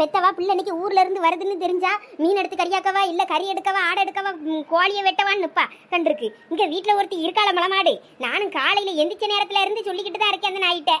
பெத்தவா? பிள்ளை இன்னைக்கு ஊர்ல இருந்து வருதுன்னு தெரிஞ்சா மீன் எடுத்து கறியாக்கவா? இல்ல கறி எடுக்கவா? ஆடை எடுக்கவா? கோழியை வெட்டவான்னு நிப்பா. கண்டிருக்கு. இங்க வீட்டுல ஒருத்தி இருக்காள மலமாடு. நானும் காலையில எந்திரிச்ச நேரத்துல இருந்து சொல்லிக்கிட்டு தான் இருக்கேன் அந்த நாயிட்ட.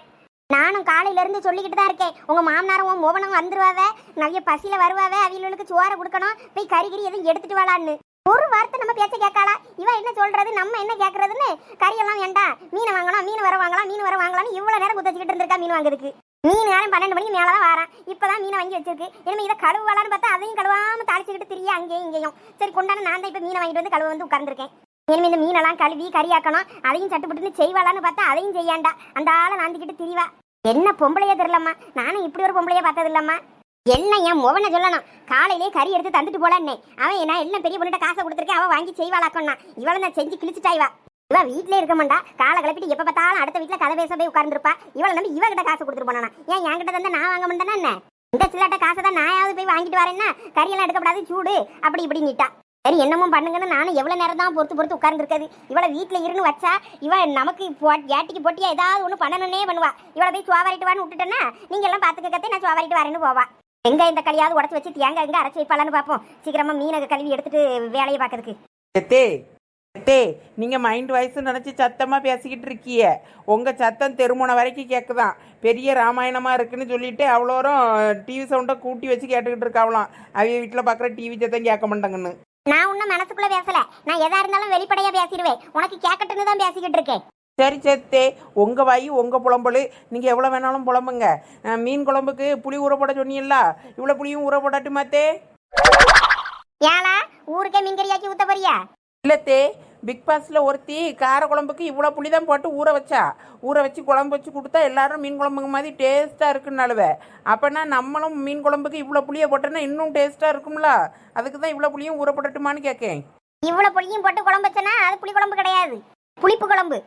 நானும் காலையில இருந்து சொல்லிக்கிட்டு தான் இருக்கேன். உங்க மாமனாரும் உன் மோகனும் வந்துருவாவே? நிறைய பசியில வருவாவ? அவங்களுக்கு சோறை கொடுக்கணும். போய் கறிகறி எதுவும் எடுத்துட்டு வாளான்னு. ஒரு வார்த்தை நம்ம பேச்ச கேட்காளா? இவ என்ன சொல்றது? நம்ம என்ன கேட்கறதுன்னு? கறியெல்லாம் வேண்டாம். மீனை வாங்கலாம் மீன் வர வாங்கலாம் மீன் வர வாங்கலாம்னு இவ்வளவு நேரம் குத்தச்சிக்கிட்டு இருந்திருக்கா மீன் வாங்குறதுக்கு. மீன் நேரம் பன்னெண்டு மணிக்கு மேல தான் வாரான். இப்பதான் மீனை வாங்கி வச்சிருக்கு. இனிமே இதை கழுவாளான்னு பார்த்தா அதையும் கழுவாமல் தாளிச்சுக்கிட்டு திரிய அங்கேயும் இங்கேயும். சரி கொண்டாந்து நான் தான் இப்போ மீனை வாங்கிட்டு வந்து கழுவ வந்து உட்காந்துருக்கேன் இனிமே இந்த மீனெல்லாம் கழுவி கறியாக்கணும். அதையும் சட்டுப்பட்டுன்னு செய்வாளான்னு பார்த்தா அதையும் செய்யாண்டா. அந்த ஆளை நாந்திக்கிட்டு திரிவா. என்ன பொம்பளையே தெரியலம்மா. நானும் இப்படி ஒரு பொம்பளையே பார்த்தது இல்லம்மா என்ன என் முவனை சொல்லணும்? காலையிலே கறி எடுத்து தந்துட்டு போலான்னே. அவன் நான் எல்லாம் பெரிய பொண்ணுகிட்ட காசை கொடுத்துருக்கேன். அவன் வாங்கி செய்வாளாக்கணும் இவளை நான் செஞ்சு கிழிச்சிட்டாய்வா இவ வீட்லயே இருக்க மாட்டா. காலை கிளப்பிட்டு எப்ப பார்த்தாலும் அடுத்த வீட்டுல கதை பேச போய் உட்கார்ந்துருப்பா. இவளை நம்பி இவகிட்ட காசு கொடுத்துட்டு போனானா? ஏன் என்கிட்ட தந்தா நான் வாங்க மாட்டேன்னா என்ன? இந்த சில்லாட்ட காசை தான் நாயாவது போய் வாங்கிட்டு வரேன்னா? கறியெல்லாம் எடுக்கப்படாது சூடு. அப்படி இப்படி நீட்டா. சரி என்னமோ பண்ணுங்கன்னு நானும் எவ்வளவு நேரம் தான் பொறுத்து பொறுத்து உட்கார்ந்துருக்காது இவளை வீட்ல இருந்து வச்சா இவன் நமக்கு ஏட்டிக்கு போட்டியா ஏதாவது ஒண்ணு பண்ணணும்னே பண்ணுவா. இவளை போய் சுவாரிட்டு வான்னு விட்டுட்டேன்னா நீங்க எல்லாம் பாத்துக்க கத்தே நான் சுவாரிட்டு வரேன்னு போவா. எங்க இந்த களியாவது உடச்சு வச்சு தேங்காய் எங்க அரைச்சி வைப்பாளான்னு பார்ப்போம். சீக்கிரமா மீனக கழுவி எடுத்துட்டு வேலையை பார்க்கறதுக்கு. எத்தே நீங்கள் மைண்ட் வாய்ஸ் நினச்சி சத்தமாக பேசிக்கிட்டு இருக்கிய. உங்கள் சத்தம் தெருமுனை வரைக்கும் கேட்குதான் பெரிய ராமாயணமாக இருக்குன்னு சொல்லிட்டு அவ்வளோரும் டிவி சவுண்டை கூட்டி வச்சு கேட்டுக்கிட்டு இருக்காவலாம். அவங்க வீட்டில் பார்க்குற டிவி சத்தம் கேட்க மாட்டாங்கன்னு. நான் ஒன்னும் மனசுக்குள்ள பேசல. நான் எதா இருந்தாலும் வெளிப்படையா பேசிடுவேன். உனக்கு கேட்கட்டுன்னு தான் பேசிக்கிட்டு இருக்கேன். சரி சத்தே உங்கள் வாய் உங்கள் புலம்பல். நீங்கள் எவ்வளோ வேணாலும் புலம்புங்க. மீன் குழம்புக்கு புளி ஊற போட சொன்னீங்களா இவ்வளோ புளியும் ஊற போடட்டுமாத்தே ஏலா ஊருக்கே மீன்கறியாக்கி ஊத்த போறியா? இல்லத்தே பிக் பாஸில் ஒருத்தி கார குழம்புக்கு இவ்வளோ புளி தான் போட்டு ஊற வச்சா. ஊற வச்சு குழம்பு வச்சு கொடுத்தா எல்லாரும் மீன் குழம்புங்க மாதிரி டேஸ்ட்டாக இருக்குன்னாலுவே அப்போனா நம்மளும் மீன் குழம்புக்கு இவ்வளோ புளியை போட்டோன்னா இன்னும் டேஸ்ட்டாக இருக்கும்ல? அதுக்கு தான் இவ்வளோ புளியும் ஊற போடட்டுமான்னு கேட்கேன் இவ்வளவு புளியும் போட்டு குழம்பு வச்சனா அது புளி குழம்பு கிடையாது. புளிப்பு குழம்பு.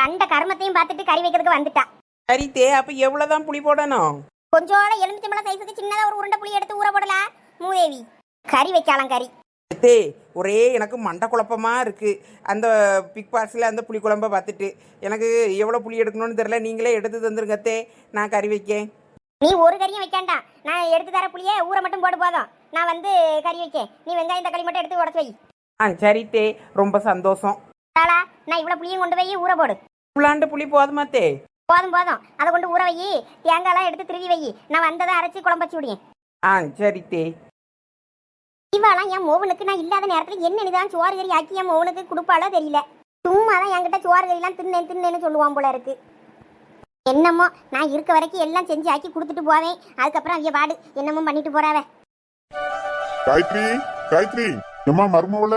கண்ட கர்மத்தையும் பார்த்துட்டு கறி வைக்கிறதுக்கு வந்துட்டா. சரி தே அப்போ எவ்வளோ தான் புளி போடணும்? கொஞ்சோட எலுமிச்சம்பழம் சைஸுக்கு சின்னதா ஒரு உருண்டை புளி எடுத்து ஊற போடல மூதேவி. கறி வைக்கலாம் கறி. தே ஒரே எனக்கு மண்டை குழப்பமாக இருக்குது அந்த பிக் பாஸில் அந்த புளி குழம்பை பார்த்துட்டு எனக்கு எவ்வளோ புளி எடுக்கணும்னு தெரில நீங்களே எடுத்து தந்துருங்க தே நான் கறி வைக்கேன். நீ ஒரு கறியும் வைக்காண்டா. நான் எடுத்து தர புளியே ஊற மட்டும் போட்டு போதும். நான் வந்து கறி வைக்கேன். நீ வெங்காயம் தக்காளி மட்டும் எடுத்து உடச்சு வை. ஆ சரி தே ரொம்ப சந்தோஷம். தாளா நான் இவ்வளவு புளியும் கொண்டு போய் ஊற போடு. புலாண்டு புளி போதுமா தே போதும் போதும். அதை கொண்டு ஊற வை. தேங்காய்லாம் எடுத்து திருவி வை. நான் வந்ததை அரைச்சி குழம்பு வச்சு விடுவேன். ஆ சரி தே இவாளாம் என் மோவனுக்கு நான் இல்லாத நேரத்தில் என்னதான் சோறு கறி ஆக்கி என் மோவனுக்கு கொடுப்பாளோ தெரியல. சும்மா தான் என்கிட்ட சோறு கறிலாம் தின்னேன் தின்னேன்னு சொல்லுவான் போல இருக்கு. என்னமோ நான் இருக்க வரைக்கும் எல்லாம் செஞ்சு ஆக்கி கொடுத்துட்டு போவேன். அதுக்கப்புறம் அவிய பாடு என்னமோ பண்ணிட்டு போறாவே. காயத்ரி காயத்ரி எம்மா மருமவள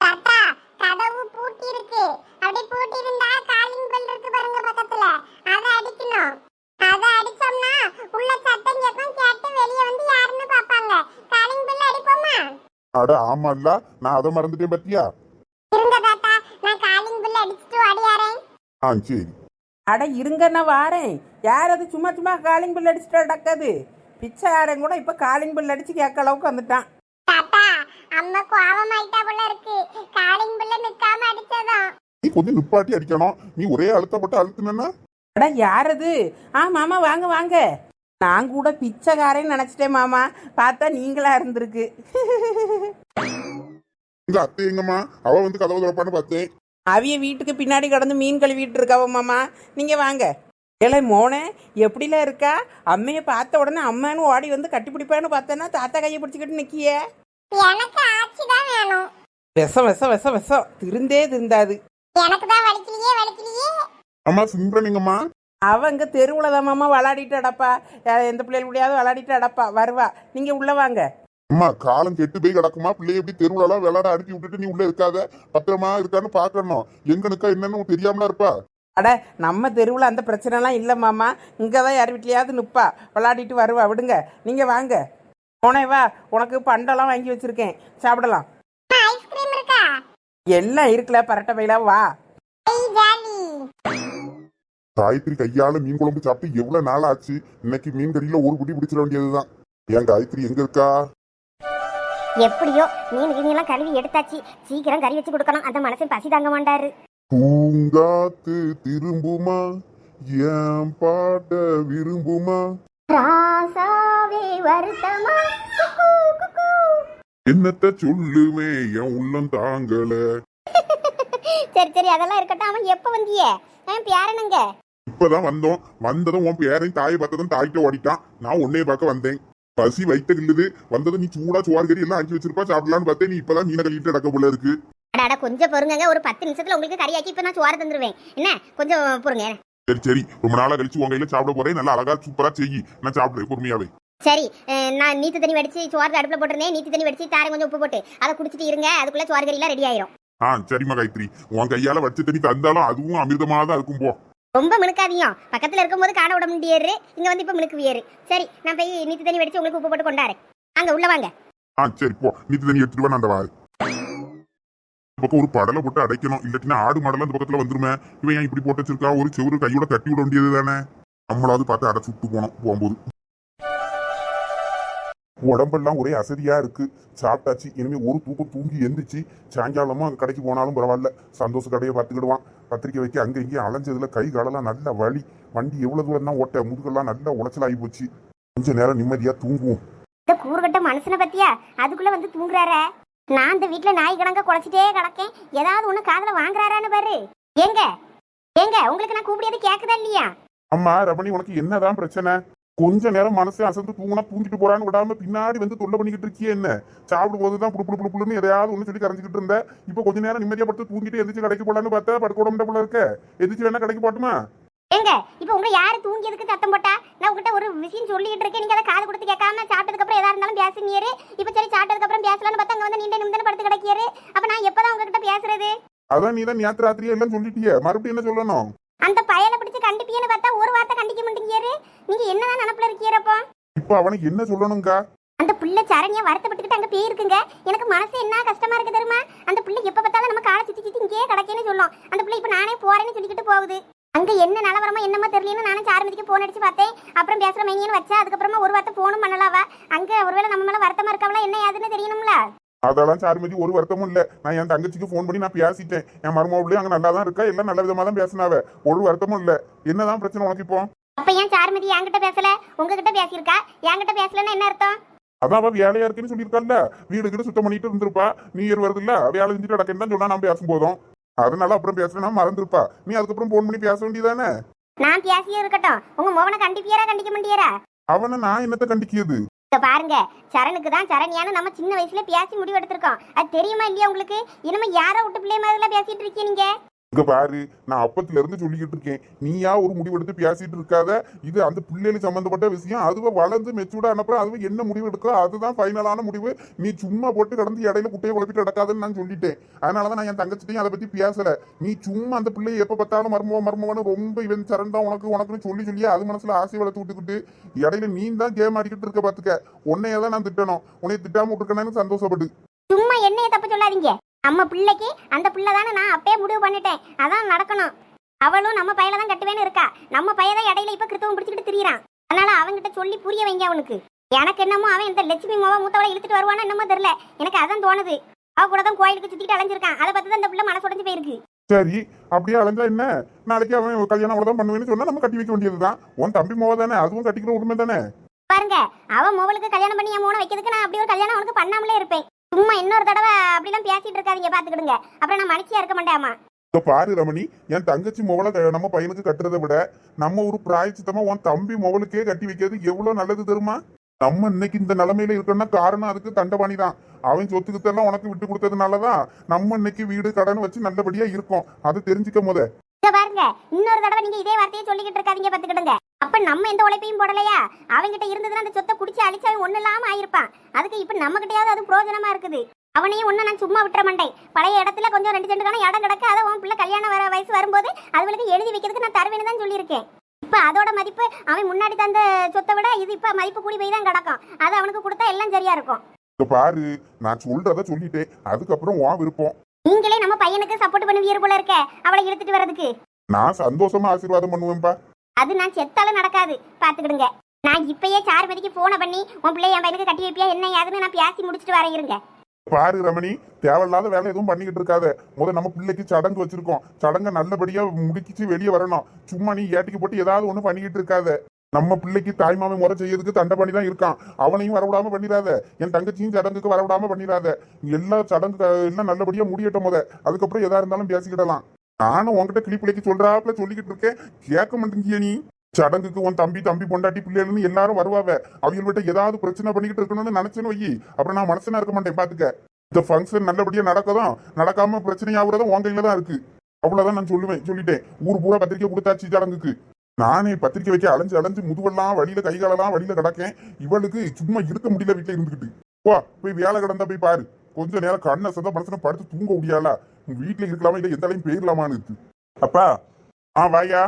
தாத்தா கதவு பூட்டி இருக்கு அப்படி பூட்டி இருந்தா காலிங் பெல் இருக்கு பாருங்க பக்கத்துல அத அடிக்கணும் அத அடிச்சோம்னா உள்ள சத்தம் கேட்கும் கேட்டு வெளிய வந்து யாருன்னு பாப்பாங்க காலிங் பெல் அடிப்போமா அட ஆமா இல்ல நான் அதை மறந்துட்டேன் பத்தியா? இருங்க தாத்தா நான் காலிங் பெல் அடிச்சிட்டு ஓடியாரேன் ஆ சரி. அட இருங்க நான் வாரேன். யார் அது? சும்மா சும்மா காலிங் பில் அடிச்சுட்டு அடக்காது பிச்சைக்காரன் கூட இப்போ காலிங் பில் அடிச்சு கேட்க அளவுக்கு வந்துட்டான். தாத்தா அம்மா கோவமாயிட்டா போல இருக்கு. காலிங் பெல்ல நிக்காம அடிச்சதும். நீ கொஞ்சம் நிப்பாட்டி அடிக்கணும். நீ ஒரே அழுத்தப்பட்டு அழுத்துனா அட யார் அது? ஆ மாமா வாங்க வாங்க. நான் கூட பிச்சைக்காரன்னு நினச்சிட்டேன் மாமா. பார்த்தா நீங்களா இருந்திருக்கு. இந்த அத்தை எங்கம்மா? அவ வந்து கதவு திறப்பான்னு பார்த்தேன். அவிய வீட்டுக்கு பின்னாடி கடந்து மீன் கழுவிட்டு இருக்காவ மாமா. நீங்கள் வாங்க. ஏலே மோனே எப்படிலாம் இருக்கா? அம்மையை பார்த்த உடனே அம்மான்னு ஓடி வந்து கட்டிப்பிடிப்பான்னு பார்த்தேன்னா தாத்தா கையை பிடிச்சிக்கிட்டு நிக்கியே. எனக்கு ஆட்சி தான் வேணும். விஷம் விஷம் விஷம் விஷம் திருந்தே திருந்தாது. எனக்கு தான் வலிக்கலையே வலிக்கலையே அம்மா சிம்ரன் எங்கம்மா? அவங்க தெருவில் தான் மாமா விளாடிட்டு அடப்பா எந்த பிள்ளைகள் முடியாது விளாடிட்டு அடப்பா வருவா. நீங்கள் உள்ளே வாங்க. அம்மா காலம் கெட்டு போய் கிடக்குமா? பிள்ளைய எப்படி தெருவுலலாம் விளையாட அனுப்பி விட்டுட்டு நீ உள்ள இருக்காத? பத்திரமா இருக்கான்னு பாக்கணும் எங்க நிக்கா என்னன்னு உனக்கு தெரியாமலா இருப்பா? அட நம்ம தெருவில் அந்த பிரச்சனைலாம் இல்லை மாமா. இங்கே தான் யார் வீட்லையாவது நிற்பா விளாடிட்டு வருவா. விடுங்க. நீங்கள் வாங்க. போனே வா. உனக்கு பண்டெல்லாம் வாங்கி வச்சுருக்கேன். சாப்பிடலாம். ஐஸ்கிரீம் இருக்கா? எல்லாம் இருக்குல்ல பரட்டை பையில. வா. காயத்ரி கையால மீன் குழம்பு சாப்பிட்டு எவ்வளவு நாள் ஆச்சு இன்னைக்கு மீன் கறியில ஒரு குடி பிடிச்சிட வேண்டியதுதான். ஏன் காயத்ரி எங்க இருக்கா? எப்படியோ மீன் கிணியெல்லாம் கழுவி எடுத்தாச்சு. சீக்கிரம் கறி வச்சு கொடுக்கணும். அந்த மனசு பசி தாங்க மாட்டாரு. பூங்காத்து திரும்புமா? ஏன் பாட்ட விரும்புமா? ராசாவே வருத்தமா. என்னத்த சொல்லுமே? என் உள்ளம் தாங்கல. சரி சரி. அதெல்லாம் இருக்கட்டும். அவன் எப்ப வந்தியே? பேரனுங்க. இப்பதான் வந்தோம். வந்ததும் உன் பேரையும் தாயை பார்த்ததும் தாய்கிட்ட ஓடிட்டான். நான் உன்னைய பார்க்க வந்தேன். பசி வைத்த கிள்ளுது வந்ததும் நீ சூடா சோறு கறி எல்லாம் அஞ்சு வச்சிருப்பா சாப்பிடலான்னு பார்த்தேன். நீ இப்பதான் மீனை கழிட்டு நடக்க போல இருக்கு. அடாடா கொஞ்சம் பொறுங்கங்க. ஒரு பத்து நிமிஷத்துல உங்களுக்கு கறியாக்கி இப்ப நான் சோறு தந்துருவேன். என்ன? கொஞ்சம் பொறுங்க. சரி சரி. ரொம்ப நாளா கழிச்சு உன் கையில சாப்பிட போறேன். நல்லா அழகா சூப்பரா செய்யி. நான் சாப்பிடுறேன் பொறுமையாவே. சரி நான் நீத்து தண்ணி வடிச்சு சோறு அடுப்புல போட்டிருந்தேன். நீத்து தண்ணி வடிச்சு தாரை கொஞ்சம் உப்பு போட்டு அதை குடிச்சிட்டு இருங்க. அதுக்குள்ள சோறு கறியெல்லாம் ரெடி ஆயிரும். ஆ சரிம்மா காயத்ரி உன் கையால வச்ச தண்ணி தந்தாலும் அதுவும் அமிர்தமா தான் இருக்கும் போ. ரொம்ப மினுக்காதீங்க. பக்கத்துல இருக்கும்போது காண விட முடியாது இங்கே வந்து இப்ப மினுக்கு சரி நான் போய் நீத்து தண்ணி வெடிச்சு உங்களுக்கு உப்பு போட்டு கொண்டாரு அங்க உள்ள வாங்க. ஆ சரி போ. நீத்து தண்ணி எடுத்துட்டு வா அந்த வாரு இந்த பக்கம் ஒரு படலை போட்டு அடைக்கணும். இல்லாட்டினா ஆடு மடலை அந்த பக்கத்துல வந்துருமே. இவன் ஏன் இப்படி போட்டு வச்சிருக்கா? ஒரு செவுரு கையோட கட்டி விட வேண்டியது தானே. நம்மளாவது பார்த்து அடைச்சி விட்டு போனோம் போகும்போது. உடம்பெல்லாம் ஒரே அசதியா இருக்கு. சாப்பிட்டாச்சு. இனிமே ஒரு தூக்கம் தூங்கி எந்திரிச்சு சாயங்காலமும் அங்க கடைக்கு போனாலும் பரவாயில்ல. சந்தோஷ கடையை பார்த்துக்கிடுவான். பத்திரிக்கை வைக்க அங்க இங்கேயும் அலைஞ்சதுல கை காலெல்லாம் நல்ல வலி. வண்டி எவ்வளவு தூரம் தான் ஓட்ட முதுகெல்லாம் நல்ல உளைச்சலாகி போச்சு. கொஞ்ச நேரம் நிம்மதியா தூங்குவோம். இந்த கூறுகட்ட மனுஷனை பத்தியா? அதுக்குள்ள வந்து தூங்குறாரே. நான் இந்த வீட்டுல நாய் கணங்க குலைச்சிட்டே கிடக்கேன். ஏதாவது ஒண்ணு காதுல வாங்குறாரான்னு பாரு. ஏங்க? ஏங்க? உங்களுக்கு நான் கூப்பிடியது கேக்குதா இல்லையா? அம்மா ரமணி உனக்கு என்னதான் பிரச்சனை? கொஞ்ச நேரம் மனசு அசந்து தூங்கினா தூங்கிட்டு போறான்னு விடாம பின்னாடி வந்து தொல்லை பண்ணிக்கிட்டு இருக்கியே என்ன? சாப்பிடும் போதுதான் புடு புடு புடு புடுன்னு எதையாவது ஒண்ணு சொல்லி கரைஞ்சிக்கிட்டு இருந்த. இப்போ கொஞ்ச நேரம் நிம்மதியா படுத்து தூங்கிட்டு எந்திரிச்சு கடைக்கு போலான்னு பார்த்தா படுக்க உடம்புல போல இருக்க. எந்திரிச்சு வேணா கடைக்கு போட்டுமா ஏங்க இப்போ உங்க யாரு தூங்கியதுக்கு சத்தம் போட்டா? நான் உங்ககிட்ட ஒரு விஷயம் சொல்லிட்டு இருக்கேன். நீங்க அதை காது கொடுத்து கேட்காம சாப்பிட்டதுக்கு அப்புறம் எதா இருந்தாலும் பேசுனீரு இப்போ சரி சாப்பிட்டதுக்கு அப்புறம் பேசலாம்னு பார்த்தா அங்க வந்து நீண்ட நிமிடம் படுத்து கிடக்கியாரு. அப்ப நான் எப்பதான் உங்ககிட்ட பேசுறது? அதான் நீ தான் நேத்து ராத்திரியே எல்லாம் சொல்லிட்டியே. மறுபடியும் என்ன சொல்லணும்? அந்த பயலை பிடிச்சு கண்டிப்பியன்னு பார்த்தா ஒரு வார்த்தை கண்டிக்க மாட்டேங்கியாரு. நீங்க என்னதான் நினப்புல இருக்கீரப்போ இப்போ அவனுக்கு என்ன சொல்லணுங்கா அந்த பிள்ளை சரணியா வருத்தப்பட்டுக்கிட்டு அங்க போயிருக்குங்க எனக்கு மனசு என்ன கஷ்டமா இருக்கு தெரியுமா? அந்த பிள்ளை எப்ப பார்த்தாலும் நம்ம காலை சுத்தி சுத்தி இங்கேயே கிடக்கேன்னு சொல்லும். அந்த பிள்ளை இப்ப நானே போறேன்னு சொல்லிக்கிட்டு போகுது. அங்க என்ன நிலவரமோ என்னமோ தெரியலன்னு நானும் சாரமதிக்கு போன் அடிச்சு பார்த்தேன். அப்புறம் பேசுற மையன்னு வச்சா அதுக்கப்புறமா ஒரு வார்த்தை போனும் பண்ணலாவா அங்க ஒருவேளை நம்ம மேல வருத்தமா இருக்கவளா என்ன ஏதுன்னு தெரியணும்ல? அதெல்லாம் சாருமதி ஒரு வருத்தமும் இல்ல. நான் என் தங்கச்சிக்கு ஃபோன் பண்ணி நான் பேசிட்டேன். என் மருமகளும் அங்க நல்லா தான் இருக்கா? எல்லாம் நல்ல விதமா தான் பேசினாவ? ஒரு வருத்தமும் இல்ல. என்னதான் பிரச்சனை உனக்கு இப்போ? அப்ப ஏன் சாருமதி என்கிட்ட பேசல? உங்ககிட்ட பேசியிருக்கா? என்கிட்ட பேசலன்னு என்ன அர்த்தம்? அதான் அவ வேலையா இருக்குன்னு சொல்லியிருக்கால வீடு கிட்ட சுத்தம் பண்ணிட்டு இருந்திருப்பா. நீ இயர் வருது இல்ல வேலை செஞ்சுட்டு நடக்கேன்னு தான் சொன்னா நான் பேசும் போதும் அதனால அப்புறம் பேசுனா மறந்துருப்பா. நீ அதுக்கப்புறம் போன் பண்ணி பேச வேண்டியதானே? நான் பேசியே இருக்கட்டும். உங்க மோவனை கண்டிப்பியாரா கண்டிக்க மாட்டியாரா? அவனை நான் என்னத்த கண்டிக்கிறது இங்க பாருங்க சரணுக்கு தான் சரணியான நம்ம சின்ன வயசுல பேசி முடிவெடுத்திருக்கோம். அது தெரியுமா இல்லையா உங்களுக்கு? இனிமே யாரோ விட்டு பிள்ளைய மாதிரிலாம் பேசிட்டு இருக்கீங்க இங்க பாரு நான் அப்பத்துல இருந்து சொல்லிக்கிட்டு இருக்கேன். நீயா ஒரு முடிவெடுத்து பேசிட்டு இருக்காத. இது அந்த பிள்ளைகளுக்கு சம்பந்தப்பட்ட விஷயம். அதுவே வளர்ந்து மெச்சூர்டா அனுப்புற அதுவே என்ன முடிவு எடுக்கோ அதுதான் ஃபைனலான முடிவு. நீ சும்மா போட்டு கடந்து இடையில குட்டையை குழப்பிட்டு நடக்காதுன்னு நான் சொல்லிட்டேன். அதனாலதான் நான் என் தங்கச்சிட்டையும் அதை பத்தி பேசல. நீ சும்மா அந்த பிள்ளையை எப்ப பார்த்தாலும் மர்மம் மர்மம்னு ரொம்ப இவன் சரண்டா உனக்கு உனக்குன்னு சொல்லி சொல்லி அது மனசுல ஆசை வளர்த்து விட்டுக்கிட்டு இடையில நீ தான் கேம் ஆடிக்கிட்டு இருக்க பாத்துக்க. உன்னையதான் நான் திட்டணும். உன்னை திட்டாம விட்டுருக்கேன்னு சந்தோஷப்படு. சும்மா என்னைய தப்பு சொல்லாதீங்க. நம்ம பிள்ளைக்கு அந்த பிள்ளை தானே நான் அப்பயே முடிவு பண்ணிட்டேன். அதான் நடக்கணும். அவளும் நம்ம பையல தான் கட்டுவேன்னு இருக்கா. நம்ம பையதான் இடையில இப்ப கிறித்தவம் பிடிச்சிக்கிட்டு திரியறான். அதனால அவன்கிட்ட சொல்லி புரிய வைங்க அவனுக்கு. எனக்கு என்னமோ அவன் இந்த லட்சுமி மாவா மூத்தவளை இழுத்துட்டு வருவானோ என்னமோ தெரியல. எனக்கு அதான் தோணுது. அவ கூட தான் கோயிலுக்கு சுத்திட்டு அலைஞ்சிருக்கான். அதை பார்த்து தான் இந்த பிள்ளை மனசு உடைஞ்சு போயிருக்கு. சரி அப்படியே அலைஞ்சா என்ன? நாளைக்கு அவன் கல்யாணம் அவ்வளவுதான் பண்ணுவேன்னு சொன்னா நம்ம கட்டி வைக்க வேண்டியதுதான். உன் தம்பி மோவ தானே அதுவும் கட்டிக்கிற உரிமை தானே? பாருங்க அவ மோவலுக்கு கல்யாணம் பண்ணி என் மோனை வைக்கிறதுக்கு நான் அப்படி ஒரு கல்யாணம் அவனுக்கு பண்ணாமலே இருப்பேன். சும்மா இன்னொரு தடவை அப்படிலாம் பேசிட்டு இருக்காதீங்க பாத்துக்கிடுங்க. அப்புறம் நான் மனுஷியா இருக்க மாட்டேன் இப்ப பாரு ரமணி என் தங்கச்சி மொவலை நம்ம பையனுக்கு கட்டுறதை விட நம்ம ஒரு பிராயச்சித்தமா உன் தம்பி மொவலுக்கே கட்டி வைக்கிறது எவ்வளவு நல்லது தெரியுமா? நம்ம இன்னைக்கு இந்த நிலைமையில இருக்கோம்னா காரணம் அதுக்கு தண்டபாணி தான் அவன் சொத்துக்கிட்டெல்லாம் உனக்கு விட்டு கொடுத்ததுனாலதான் நம்ம இன்னைக்கு வீடு கடன் வச்சு நல்லபடியா இருக்கோம். அதை தெரிஞ்சுக்க முத. பாருங்க இன்னொரு தடவை நீங்க இதே வார்த்தையை சொல்லிக்கிட்டு இருக்காதீங்க பாத்துக்கிடுங்க அப்ப நம்ம எந்த உழைப்பையும் போடலையா? அவன்கிட்ட இருந்ததுன்னா அந்த சொத்தை குடிச்சு அழிச்சா ஒண்ணு இல்லாம ஆயிருப்பான். அதுக்கு இப்ப நம்ம கிட்டயாவது அது பிரயோஜனமா இருக்குது? அவனையும் ஒண்ணு நான் சும்மா விட்டுற மாட்டேன். பழைய இடத்துல கொஞ்சம் ரெண்டு செண்டுக்கான இடம் கிடக்கு அதை உன் பிள்ளை கல்யாணம் வர வயசு வரும்போது அதுகளுக்கு எழுதி வைக்கிறதுக்கு நான் தருவேன்னு தான் சொல்லியிருக்கேன். இப்ப அதோட மதிப்பு அவன் முன்னாடி தந்த சொத்தை விட இது இப்ப மதிப்பு கூடி போய் தான் கிடக்கும். அது அவனுக்கு கொடுத்தா எல்லாம் சரியா இருக்கும். பாரு நான் சொல்றத சொல்லிட்டேன். அதுக்கப்புறம் உன் விருப்பம். நீங்களே நம்ம பையனுக்கு சப்போர்ட் பண்ணுவீர் போல இருக்க அவளை இழுத்துட்டு வர்றதுக்கு. நான் சந்தோஷமா ஆசீர்வாதம் பண்ணுவேன்பா. அது நான் செத்தாலும் நடக்காது பாத்துக்கிடுங்க நான் இப்பயே சார் மதிக்கு போனை பண்ணி உன் பிள்ளை என் பையனுக்கு கட்டி வைப்பியா என்ன ஏதுன்னு நான் பேசி முடிச்சிட்டு வரேன் இருங்க. பாரு ரமணி தேவையில்லாத வேலை எதுவும் பண்ணிக்கிட்டு இருக்காத. முத நம்ம பிள்ளைக்கு சடங்கு வச்சிருக்கோம். சடங்கை நல்லபடியா முடிக்கிச்சு வெளியே வரணும். சும்மா நீ ஏட்டிக்கு போட்டு ஏதாவது ஒண்ணு பண்ணிக்கிட்டு இருக்காத. நம்ம பிள்ளைக்கு தாய்மாமன் முறை செய்யறதுக்கு தண்டை பண்ணி தான் இருக்கான். அவனையும் வரவிடாம பண்ணிடாத என் தங்கச்சியும் சடங்குக்கு வரவிடாம பண்ணிடாத எல்லா சடங்கு எல்லாம் நல்லபடியா முடியட்டும் முத. அதுக்கப்புறம் எதா இருந்தாலும் பேசிக்கிடலாம். நானும் உன்கிட்ட கிளி பிள்ளைக்கு சொல்றாப்புல சொல்லிக்கிட்டு இருக்கேன். கேட்க மாட்டேங்கிய நீ? சடங்குக்கு உன் தம்பி தம்பி பொண்டாட்டி பிள்ளைகள்னு எல்லாரும் வருவாவ. அவங்கள்ட்ட ஏதாவது பிரச்சனை பண்ணிக்கிட்டு இருக்கணும்னு நினைச்சேன்னு வை அப்புறம் நான் மனசனா இருக்க மாட்டேன் பாத்துக்க. இந்த ஃபங்க்ஷன் நல்லபடியா நடக்கதும் நடக்காம பிரச்சனையாகிறதும் உன் கையில தான் இருக்கு. அவ்வளவுதான் நான் சொல்லுவேன் சொல்லிட்டேன். ஊர் பூரா பத்திரிக்கை கொடுத்தாச்சு சடங்குக்கு. நானே பத்திரிக்கை வைக்க அலைஞ்சு அலைஞ்சு முதுவெல்லாம் வழியில கைகாலெல்லாம் வழியில கிடக்கேன். இவளுக்கு சும்மா இருக்க முடியல வீட்டுல இருந்துகிட்டு. போ போய் வேலை கிடந்தா போய் பாரு. கொஞ்ச நேரம் கண்ணை சந்த மனசுல படுத்து தூங்க முடியாதா உங்க வீட்டுல இருக்கலாமா இல்ல எந்த அளவையும் போயிடலாமான்னு இருக்கு. அப்பா ஆ வாயா.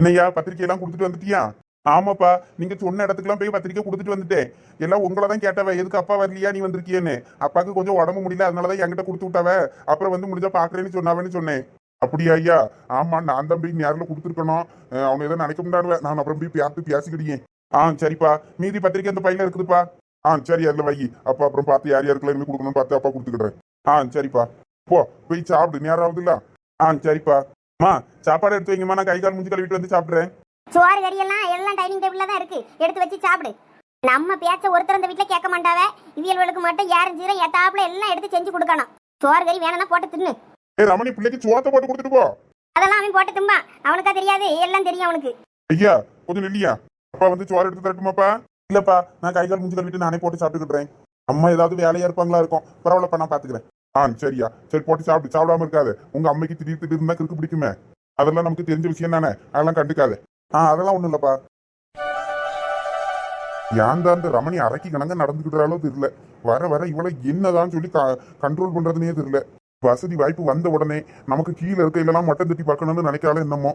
என்னய்யா பத்திரிக்கை எல்லாம் கொடுத்துட்டு வந்துட்டியா? ஆமாப்பா நீங்க சொன்ன இடத்துக்குலாம் போய் பத்திரிக்கை கொடுத்துட்டு வந்துட்டேன். எல்லாம் உங்களை தான் கேட்டவ. எதுக்கு அப்பா வரலையா நீ வந்திருக்கியேன்னு. அப்பாவுக்கு கொஞ்சம் உடம்பு முடியல அதனாலதான் என்கிட்ட கொடுத்து விட்டாவ. அப்புறம் வந்து முடிஞ்சா பாக்குறேன்னு சொன்னாவன்னு சொன்னேன். அப்படியா ஐயா? ஆமா நான் தம்பி போய் நேரில் கொடுத்துருக்கணும். அவனை எதுவும் நினைக்க முடியாதுல நான் அப்புறம் போய் பார்த்து பேசிக்கிட்டீங்க ஆ சரிப்பா. மீதி பத்திரிக்கை அந்த பையில இருக்குதுப்பா. ஆ சரி அதில் வை. அப்பா அப்புறம் பார்த்து யார் யாருக்கெல்லாம் இனிமே கொடுக்கணும்னு பார்த்து அப்பா கொடுத்துக்கிடுறேன். ஆ சரிப்பா. போ போய் சாப்பிடு. நேரம் ஆகுதுல்ல? ஆ சரிப்பா. அம்மா சாப்பாடு எடுத்து வைங்கம்மா. நான் கை கால் முடிஞ்சு கழுவிட்டு வந்து சாப்பிட்றேன். சோறு கறி எல்லாம் எல்லாம் டைனிங் டேபிள்ல தான் இருக்கு. எடுத்து வச்சு சாப்பிடு. நம்ம பேச்ச ஒருத்தர் இந்த வீட்ல கேட்க மாட்டாவே. இவியல்களுக்கு மட்டும் யாரும் ஜீரம் எத்தாப்புல எல்லாம் எடுத்து செஞ்சு கொடுக்கணும். சோறு கறி வேணும்னா போட்டு தின்னு. ஏ ரமணி பிள்ளைக்கு சோத்தை போட்டு கொடுத்துட்டு போ. அதெல்லாம் அவன் போட்டு திம்பா அவனுக்கா தெரியாது? எல்லாம் தெரியும் அவனுக்கு. ஐயா கொஞ்சம் இல்லையா அப்பா வந்து சோறு எடுத்து தரட்டுமாப்பா? இல்லப்பா நான் கை கால் மூஞ்சி கழுவிட்டு நானே போட்டு சாப்பிட்டுக்கிட்டுறேன். அம்மா ஏதாவது வேலையா இருப்பாங்களா இருக்கும். பரவாயில்லப்பா நான் பாத்துக்கிறேன். ஆ சரியா சரி போட்டு சாப்பிட்டு சாப்பிடாம இருக்காது. உங்க அம்மைக்கு திடீர் திடீர் இருந்தா கிறுக்கு பிடிக்குமே. அதெல்லாம் நமக்கு தெரிஞ்ச விஷயம் தானே. அதெல்லாம் கண்டுக்காத. ஆ அதெல்லாம் ஒண்ணும் இல்லப்பா. ஏன் தான் இந்த ரமணி அரைக்கி கணங்க நடந்துக்கிட்டாலோ தெரியல. வர வர இவளை என்னதான் சொல்லி கண்ட்ரோல் பண்றதுனே தெரியல. வசதி வாய்ப்பு வந்த உடனே நமக்கு கீழே இருக்க இல்லலாம் மட்டம் தட்டி பார்க்கணும்னு நினைக்காலும் என்னமோ?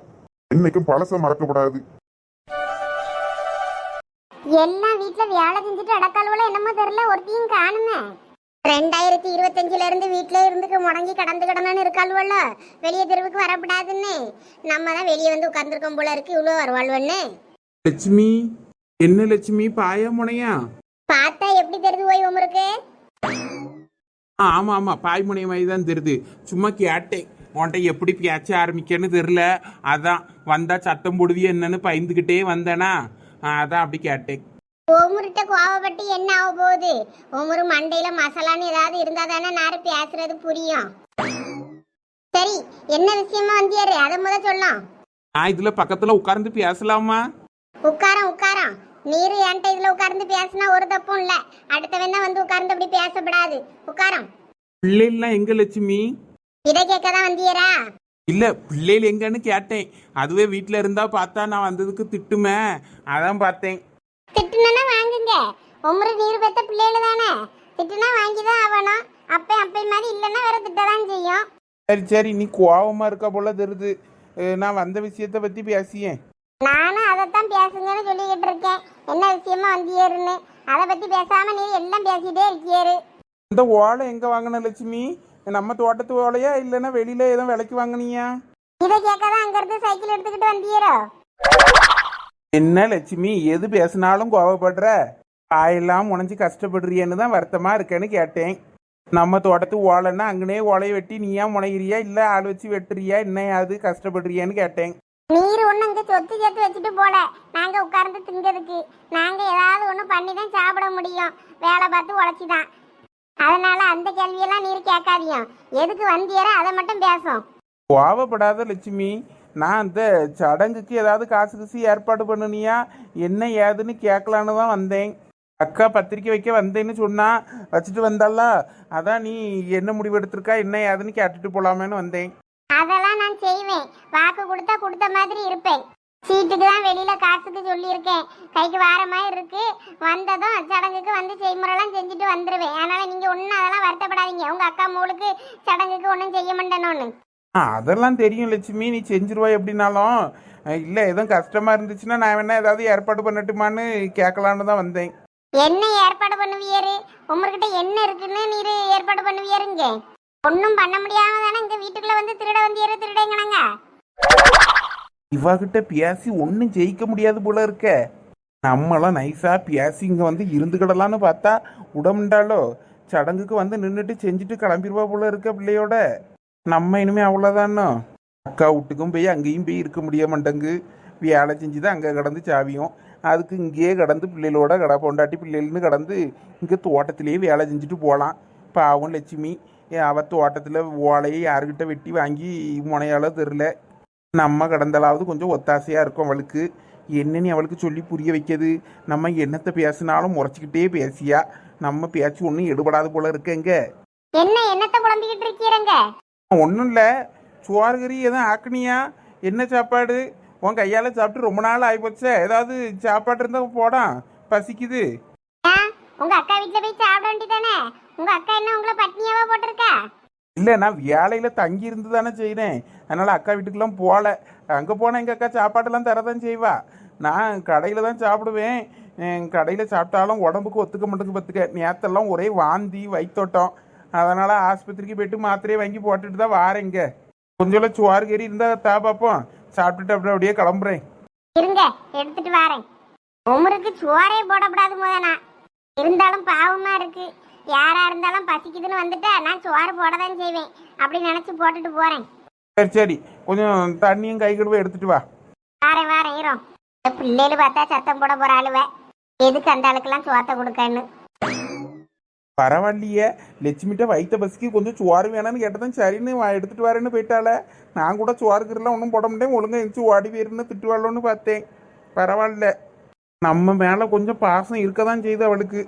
என்னைக்கும் பழச மறக்கப்படாது எல்லாம் வீட்ல வேலை செஞ்சுட்டு அடக்கால்வல என்னமோ தெரியல ஒருத்தையும் காணுமே. ரெண்டாயிரத்தி இருபத்தஞ்சுல இருந்து வீட்ல இருந்து முடங்கி கடந்து கிடந்தான்னு இருக்காள்வல்ல வெளியே தெருவுக்கு வரக்கூடாதுன்னு நம்ம தான் வெளியே வந்து உட்கார்ந்துருக்கோம் போல இருக்கு இவ்வளோ வருவாள்வன்னு. லட்சுமி என்ன லட்சுமி பாய முனையா? பார்த்தா எப்படி தெரிஞ்சு போய் உமருக்கு? ஆ ஆமா ஆமா பாய் முனைய மாதிரி தான் தெரியுது. சும்மா கேட்டேன். உன்கிட்ட எப்படி பேச்ச ஆரம்பிக்கன்னு தெரில அதான் வந்தா சத்தம் போடுவிய என்னன்னு பயந்துக்கிட்டே வந்தேனா? அதான் அப்படி கேட்டேன். உமுருட்ட கோவப்பட்டு என்ன ஆக போகுது? உமுரு மண்டையில மசாலான்னு ஏதாவது இருந்தா தானே நேரம் பேசுறது புரியும். சரி என்ன விஷயமா வந்தியாரு? அதை முத சொல்லலாம். நான் இதுல பக்கத்துல உட்கார்ந்து பேசலாமா? உட்காரம் உட்காரம் நீரு என்கிட்ட இதுல உட்கார்ந்து பேசினா ஒரு தப்பும் இல்ல. அடுத்தவன் தான் வந்து உட்கார்ந்து அப்படி பேசப்படாது. உட்காரம். பிள்ளைலாம் எங்க லட்சுமி? இதை கேட்க தான் வந்தியரா இல்ல பிள்ளைகள் எங்கன்னு கேட்டேன். அதுவே வீட்ல இருந்தா பார்த்தா நான் வந்ததுக்கு திட்டுமே. அதான் பார்த்தேன். திட்டுனா வாங்குங்க. உமரு நீர் பெத்த பிள்ளைகள தானே. திட்டுனா வாங்கி தான் ஆகணும். அப்ப அப்பை மாதிரி இல்லைன்னா வேற திட்டதான் செய்யும். சரி சரி நீ கோவமா இருக்க போல தெரியுது. அஹ் நான் வந்த விஷயத்த பத்தி பேசியேன். நானும் அதைத்தான் பேசுங்கன்னு சொல்லிக்கிட்டு இருக்கேன். என்ன விஷயமா வந்தியேருன்னு அதை பத்தி பேசாம நீ எல்லாம் பேசிட்டே இருக்கியாரு இந்த ஓலை எங்க வாங்கின லட்சுமி? நம்ம தோட்டத்து ஓலையா இல்லைன்னா வெளியில ஏதோ விலைக்கு வாங்கினியா? இதை கேட்க தான் அங்க இருந்து சைக்கிள் எடுத்துக்கிட்டு வந்தியரோ என்ன லட்சுமி எது பேசினாலும் கோவப்படுற? ஆயெல்லாம் உணஞ்சி கஷ்டப்படுறியன்னு தான் வருத்தமா இருக்கேன்னு கேட்டேன். நம்ம தோட்டத்து ஓலைன்னா அங்கனே ஓலையை வெட்டி நீயா முனைகிறியா இல்ல ஆள் வச்சு வெட்டுறியா? என்னையாது கஷ்டப்படுறியான்னு கேட்டேன். நீர் ஒண்ணு இங்க சொத்து சேர்த்து வச்சுட்டு போல. நாங்க உட்கார்ந்து திங்கிறதுக்கு. நாங்க ஏதாவது ஒண்ணு பண்ணி தான் சாப்பிட முடியும். வேலை பார்த்து உழைச்சிதான். அதனால அந்த கேள்வியெல்லாம் நீர் கேட்காதீங்க. எதுக்கு வந்தியரோ அதை மட்டும் பேசும் கோவப்படாத லட்சுமி நான் அந்த சடங்குக்கு ஏதாவது காசு கிசு ஏற்பாடு பண்ணுனியா? என்ன ஏதுன்னு கேட்கலான்னு தான் வந்தேன். அக்கா பத்திரிக்கை வைக்க வந்தேன்னு சொன்னா வச்சுட்டு வந்தால அதான் நீ என்ன முடிவு எடுத்திருக்கா? என்ன ஏதுன்னு கேட்டுட்டு போலாமேன்னு வந்தேன். அதெல்லாம் நான் செய்வேன். வாக்கு கொடுத்தா கொடுத்த மாதிரி இருப்பேன். சீட்டுக்கு தான் வெளியில காசுக்கு சொல்லியிருக்கேன். கைக்கு வார மாதிரி இருக்கு. வந்ததும் சடங்குக்கு வந்து செய்முறைலாம் செஞ்சுட்டு வந்துருவேன். அதனால நீங்க ஒன்றும் அதெல்லாம் வருத்தப்படாதீங்க. உங்க அக்கா மூளுக்கு சடங்குக்கு ஒன்றும் செய்ய மாட்டேனோன்னு அதெல்லாம் தெரியும் லட்சுமி. நீ செஞ்சிருவா எப்படின்னாலும் இல்ல எதுவும் கஷ்டமா இருந்துச்சுன்னா நான் வேணா ஏதாவது ஏற்பாடு பண்ணட்டுமான்னு கேட்கலான்னு தான் வந்தேன். என்ன ஏற்பாடு பண்ணுவியாரு? உமர்கிட்ட என்ன இருக்குன்னு நீரு ஏற்பாடு பண்ணுவியாருங்க? ஒன்றும் பண்ண முடியாம தானே இங்க வீட்டுக்குள்ள வந்து திருட வந்தியாரு திருடங்கனாங்க. இவகிட்ட பேசி ஒன்றும் ஜெயிக்க முடியாது போல இருக்க. நம்மளாம் நைஸா பேசி இங்க வந்து இருந்துக்கிடலான்னு பார்த்தா உடம்புண்டாலோ சடங்குக்கு வந்து நின்றுட்டு செஞ்சுட்டு கிளம்பிடுவா போல இருக்க பிள்ளையோட. நம்ம இனிமே அவ்வளோதானோ அக்கா வீட்டுக்கும் போய் அங்கேயும் போய் இருக்க முடிய மாட்டேங்கு வேலை செஞ்சு தான் அங்கே கிடந்து சாவியும். அதுக்கு இங்கேயே கடந்து பிள்ளைகளோட கடை பொண்டாட்டி பிள்ளைகள்னு கடந்து இங்கே தோட்டத்திலேயே வேலை செஞ்சுட்டு போகலாம் பாவம் லட்சுமி. ஏ, அவ தோட்டத்தில் ஓலையை யாருக்கிட்ட வெட்டி வாங்கி முனையால தெரில நம்ம கடந்தலாவது கொஞ்சம் ஒத்தாசையாக இருக்கும் அவளுக்கு. என்னன்னு அவளுக்கு சொல்லி புரிய வைக்கிறது. நம்ம என்னத்தை பேசினாலும் முறைச்சிக்கிட்டே பேசியா. நம்ம பேச்சு ஒன்றும் எடுபடாது போல இருக்கேங்க என்ன என்னத்தை குழம்பிக்கிட்டு இருக்கீரங்க? ஒன்றும் இல்லை. சோறு கறி எதுவும் ஆக்குனியா? என்ன சாப்பாடு? உன் கையால் சாப்பிட்டு ரொம்ப நாள் ஆகிப்போச்சே ஏதாவது சாப்பாடு இருந்தால் போடா. பசிக்குது. உங்க அக்கா வீட்ல போய் சாப்பிட வேண்டியதானே? உங்க அக்கா என்ன உங்களை பட்னியாவா போட்டிருக்கா? இல்லை நான் வேலையில் தங்கி இருந்து தானே செய்கிறேன் அதனால் அக்கா வீட்டுக்கெல்லாம் போகல அங்கே போனால் எங்கள் அக்கா சாப்பாடெல்லாம் தரதான் செய்வா. நான் கடையில் தான் சாப்பிடுவேன். கடையில் சாப்பிட்டாலும் உடம்புக்கு ஒத்துக்க மாட்டேங்குது பார்த்துக்க நேத்தெல்லாம் ஒரே வாந்தி வயித்தோட்டம். அதனால் ஆஸ்பத்திரிக்கு போயிட்டு மாத்திரையை வாங்கி போட்டுட்டு தான் வாரேங்க கொஞ்சம் சோறு கறி இருந்தால் தா பார்ப்போம் சாப்பிட்டுட்டு அப்படியே அப்படியே கிளம்புறேன். இருங்க எடுத்துட்டு வரேன். உமருக்கு சோறே போடக்கூடாது முதனா. இருந்தாலும் பாவமா இருக்கு. யாரா இருந்தாலும் பசிக்குதுன்னு வந்துட்டா நான் சோறு போடதான் செய்வேன். அப்படி நினைச்சு போட்டுட்டு போறேன். சரி சரி. கொஞ்சம் தண்ணியும் கை கழுவ எடுத்துட்டு வா. வாரேன் வாரேன் ஈரம் பிள்ளைகள் பார்த்தா சத்தம் போட போற ஆளுவ. எதுக்கு அந்த ஆளுக்கெல்லாம் சோத்தை கொடுக்கன்னு? பரவாயில்லையே. லட்சுமிட்ட வைத்த பசிக்கு கொஞ்சம் சோறு வேணும்னு கேட்டதான் சரின்னு எடுத்துட்டு வரேன்னு போயிட்டால நான் கூட சோறுக்கெல்லாம் ஒன்றும் போட மாட்டேன். ஒழுங்கா எந்திச்சு ஓடி போயிருன்னு திட்டுவாளோன்னு பார்த்தேன். பரவாயில்ல. நம்ம மேலே கொஞ்சம் பாசம் இருக்க தான் செய்யுது அவளுக்கு.